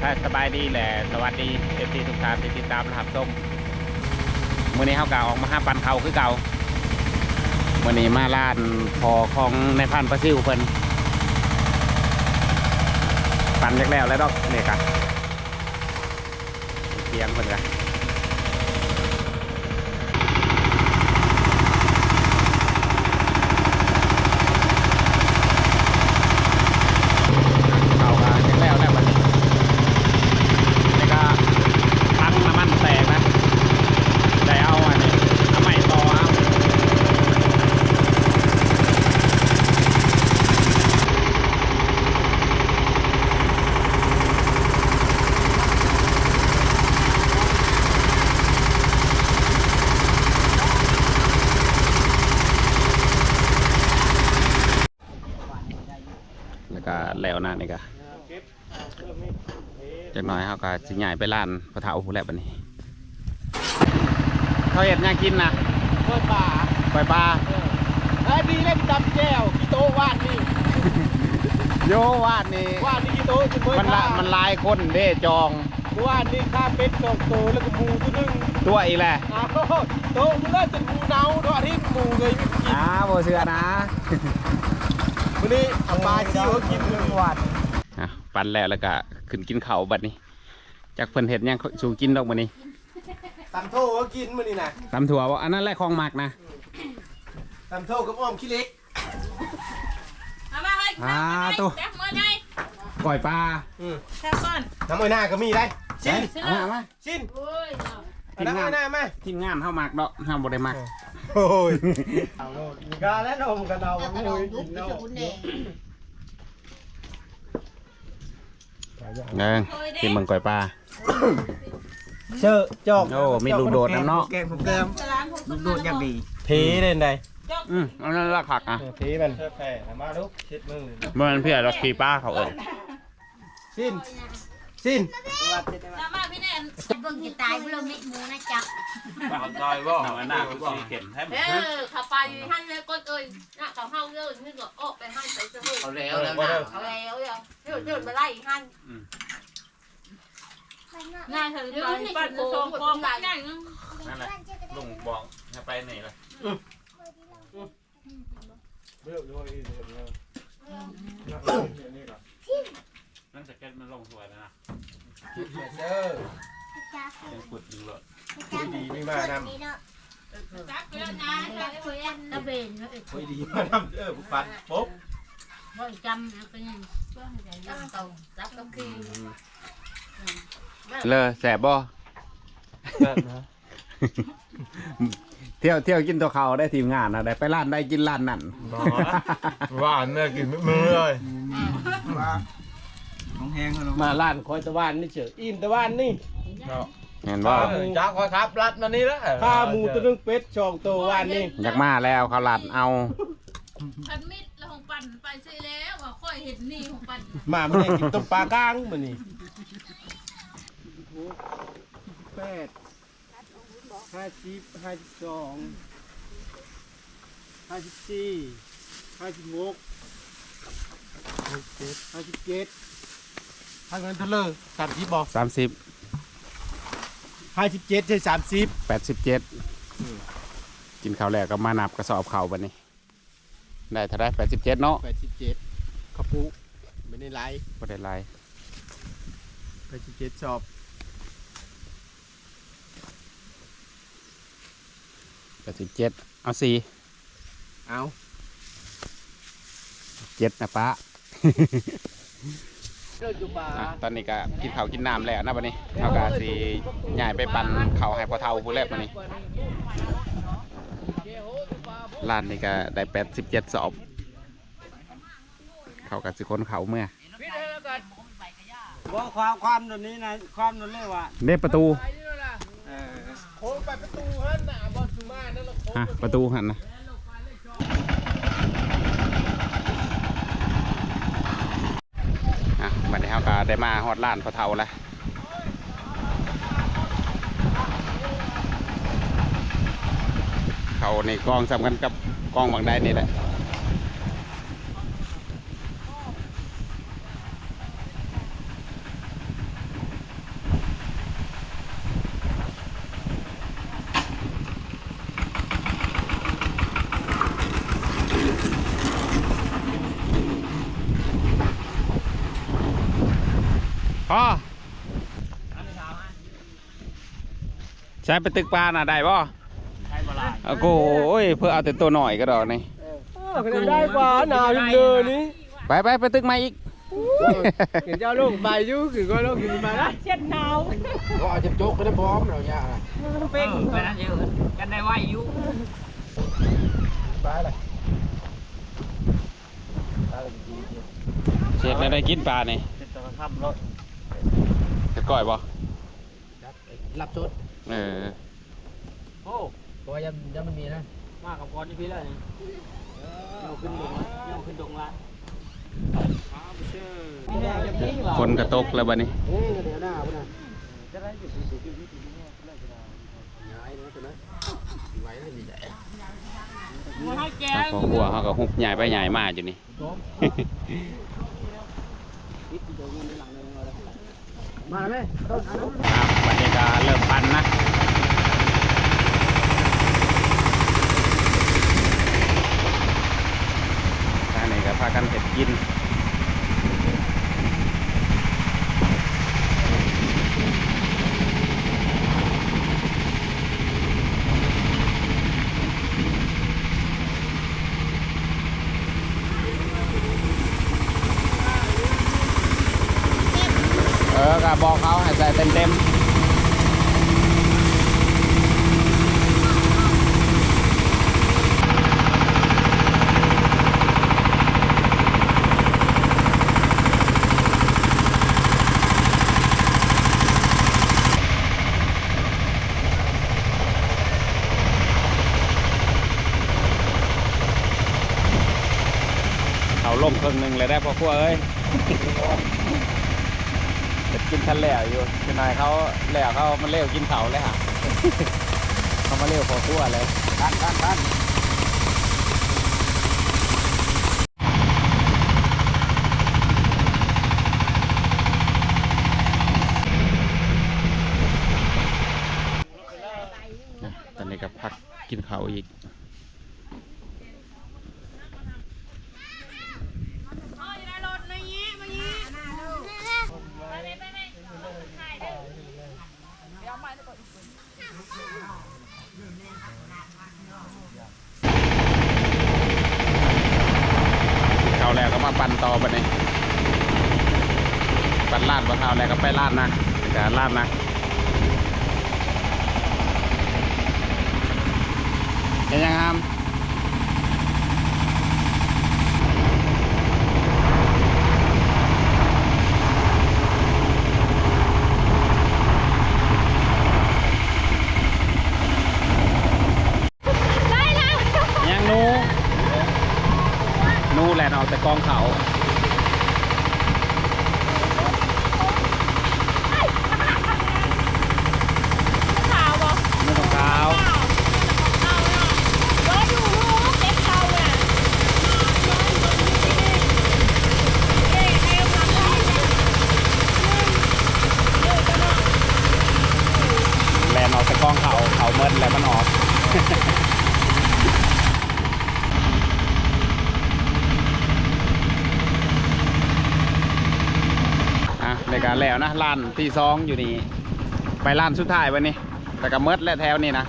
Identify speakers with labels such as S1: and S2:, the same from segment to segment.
S1: ถ้าสบายดีแหละสวัสดีเอฟซีทุกท่านที่ติดตามนะครับส้มมื่อนี้เขากาออกมาห้าปันเขาคือเก่ามื่อนี้มาล้านพอของในพันประซิวเพิ่นปันแรกแล้วแล้วดอกนี่กะเตียงเพิ่นกะเขากะแรกแล้วแล้วบัดนี้นี่ก็ทั้งน้ำมันแตกนะได้เอาอันนี้เอาใหม่ต่อเอา แล้วก็แล้วนะนี่ก็จากหน่อยเขาก็สิใหญ่ไปร้านพระเถาผู้แลบบันนี้เขาเห็ดหยังกินนะ
S2: กล้วยป่า
S1: ปล่อยปลา
S2: ไอ้ดีเล่นดำแก้วกีโตะวาดนี่
S1: โยวาดนี่
S2: วาดนี่กีโตะจะกล้วย
S1: มันละ
S2: ป่า
S1: มันลายคนเด้จอง
S2: วาดนี่ข้าเป็ดสองโตวแล้วก็หมูตัวหนึง
S1: ตัวอีแหละ
S2: อ้าวโตะมันน่าจะหมูเนาตัวอาทิตย์หมูเลยไม่กิน
S1: อ้าโบเสือนะ
S2: วันนี้เอาปลาชิวกินหนึ่งวัน
S1: อะปันแล้วแล้วก็ขึ้นกินเขาวบัดนี้จากเพิ่นเห็ดหยังสู่กินดอกบัดนี้
S2: ตำโถก็กินมื้อนี้นะ
S1: ตำถั่วว่าอันนั้นแหละของหมักนะ
S2: ตำโถกับอ้อมขี้เล็ก
S3: เอามาเฮ้ย
S1: อ่าตัว
S3: แจ็คมือไง
S1: ก่อยปลา
S2: อืม
S3: แจ็คก่อน
S2: น้ำมันหน้าก็มีได้ชิน
S1: เอามาเอามา
S2: ชิน
S3: โอ้ยเนาะ
S2: เอาน้ำมันหน้ามา
S1: ทีมงานเข้าหมักดอกห้ามบ่ได้หมัก
S2: โอ้ยเอาโน่นกาและนมกันเอาไม่รู้กินเนาะ
S1: เงิงกินเบิ่งก่อยปลา
S2: เชอะจอก
S1: โอ้มีลูกโดดน้ำเนาะ
S2: แกงผมเติม
S3: ร้านผม
S2: ลูกโดดอย่างดีเทเล่นได้
S1: อืมอันนั้นละผักอะ
S2: เทมันแผ่มาลูกเช็ดมือ
S1: เมื่อมันเพื่อเราขี่ป้าเขาเอ่ย
S2: สิ้น สิ้น
S3: เอามาพี่แนน
S4: เบิ่งสิตายบ่ลงมิดหมูนะจ๊ะ
S1: เขาจอยบ่เอาหน้าเขาสีเข็มแท้
S3: เออขับไปท่านเลยก้นเอ้ยน่ะเขาเฮาเยอะนี่ก็ออไปให้ไปเสมอ
S2: เอาแล้วแล้วนะ
S3: เอาแล้วเดี๋ยวเดี๋ยวเดินมาไล่ท่านน่าเธอไปปั้นโซ่กองได้
S1: นั่นแหละลุงบอกให้ไปไหนล่ะนั่นจะ แก้มันลงสวยแล้วนะ
S2: เด้อ
S1: ยังขุดอยู่เลย
S2: ดีไม่มานำ
S3: จักเพื่อนนะจักเพื่อน
S4: ตะเบนเอ้ย
S2: โอ้ยดีมานำเออผู้ปันปุ๊บ
S4: บ่จำนะเป็นหยังจำตรง
S3: จักกับคือ
S1: เลอแสบบ่เที่ยวเที่ยวกินตัวเขาได้ทีมงานนะได้ไปร้านได้กินร้านนั่น
S5: หวานเนี่ยกินไม่มือ เลย
S2: มาล้านคอยตะวันนี่เฉยอิ่มตะวันนี่
S1: เห็นบ่
S5: จ้าคอยครับรัดมานี่แล้ว
S2: ข้าหมูตัวนึงเป็ดช่องตัววันนี่
S1: อยากมาแล้วเขาลัดเอา
S3: พันมิดแล้วของปั่นไปใช่แล้วว่าค่อยเห็นนี่ของปั่น
S2: มาไม่ได้กินต้มปลากลางมันนี่แปดห้าสิบห้าสิบสองห้าสิบสี่ห้าสิบหกห้าสิบเจ็ด ห้าสิบเจ็ดทางเงินเท่าเลยสามสิบบอก
S1: สามสิบ
S2: ห้าสิบเจ็ดใช่สามสิบ
S1: แปดสิบเจ็ดกินข้าวแรกก็มานับกระสอบข้าวบัดนี้ ได้เท่าไรแปดสิบเจ็ดเนาะ
S2: แปดสิบเจ็ดขปุไม่ได้ไล่
S1: บ่ได้ไร
S2: แปดสิบเจ็ดสอบ
S1: แปดสิบเจ็ดเอาสี่
S2: เอา
S1: เจ็ดนะป้า
S2: เลิกอยู่ป่า
S1: อะตอนนี้ก็กินข้าวกินน้ำแล้วนะบัดนี้เอาก็สิย้ายไปปั่นข้าวให้พ่อเฒ่าผู้แรกบัดนี้ร้านนี้ก็ได้แปดสิบเจ็ดสอบเขาก็สิคนเขาเมื่อ
S2: ว่าความความตอนนี้นะความนั้นเลยว่า
S1: เด้ประตู
S2: โค้งไปประตูฮันน่ะบอลซูมานั่นแหละโค้ง
S1: อะประตูหันนะอะบัดนี้เขาก็ ได้มาฮอดล้านพอเท่าแล้วเขาในกองสำคัญกับกองบางได้นี่แหละ พ่อ ใช้ไปตึกปลาน่ะได้ป่ะโอ้โหเพื่อเอาแต่ตัวหน่อยก็ดอกนี่
S2: ได้กว่าหนาวเลยนี่
S1: ไปไปไปตึกมาอีก
S2: เห็นเจ้าลูกใบยุ่คือก็ลูกกินไปนะเช็ดหนาวก็อาจจะโจ๊กก็ได้พร้อมเราเนี่ย
S6: เป้งไปนั่นเยอะกันได้ไหวอยู่
S2: ไปเลย
S1: เช็ดแล้วได้กินปลานี่
S6: เป็นตัวค่ำรถ
S1: เช็ดก่อยป่ะ
S2: รับชุด
S1: เออ
S6: โอ้
S2: ตัวยังยังไม่มีนะ
S6: มากับก้อนที่พี่เลยเอาขึ้นลงเอาขึ้นลงละ
S1: คนกระตกแล้วบัดนี้
S2: เฮ้ยเดี๋ยวหน้าพุ่นน่ะ
S6: จะได้อยู่
S2: ย้ายนะตัวนั้นไหวเลยมีใหญ่
S1: เขาก็หัวเขาก็หุบใหญ่ไปใหญ่มาอยู่นี่
S2: มาเลยครับวันนั้น
S1: อะบรรยากาศเริ่มปันนะทางนี้ก็พากันเห็ดกิน เออก็บอก เต็มเต็มเขาล่มครึ่งหนึ่งเลยได้พอพวกเอ้ย จะกินทันแล้วอยู่คือนายเขาแล้วเขามันเร็วกินเขาเลยฮะ เขามาเร็วพอคั่วเลยทันทันทันนตอนนี้ก็พักกินเขาวอีก เขาแล้วก็มาปั่นต่อไปนี่ปั่นลาดบ่เท่าแล้วก็ไปลาดนะการลาดนะเห็นยังครับยังหนูหนู แลนด์เอาแต่กองเขา
S3: ขาวบ่
S1: ไม่ต้องขาว
S3: รถอยู่ลูกเล็กเขาเนี่ยเอ๊ะเอ๊ะมาได้
S1: แลนเอาแต่กองเขาเขาเมิดแล้วมันออก อะในการแล้วนะล้านที่สองอยู่นี่ไปล้านสุดท้ายวันนี้ แต่ก็เมดและแถวนี่นะ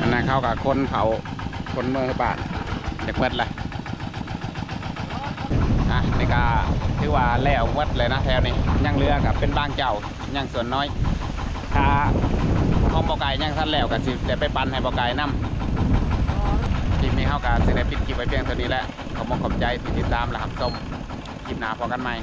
S1: อันนั้นเข้ากับคนเขาคนเมืองบาทเด็กเมิดแหละอะในกาถือว่าแล้ววัดเลยนะแถวนี้ยังเรือกับเป็นบางเจ้ายังส่วนน้อยถ้าห้องบอไก่ยังท่านแล้วก็สิเดี๋ยวไปปันให้บอไก่นํคลิป นี้เข้ากับสิได้ปิดคลิปไว้เพียงเท่านี้แหละขอบคุณขอบใจที่ติดตามและรับชมคลิปหน้าพอกันใหม่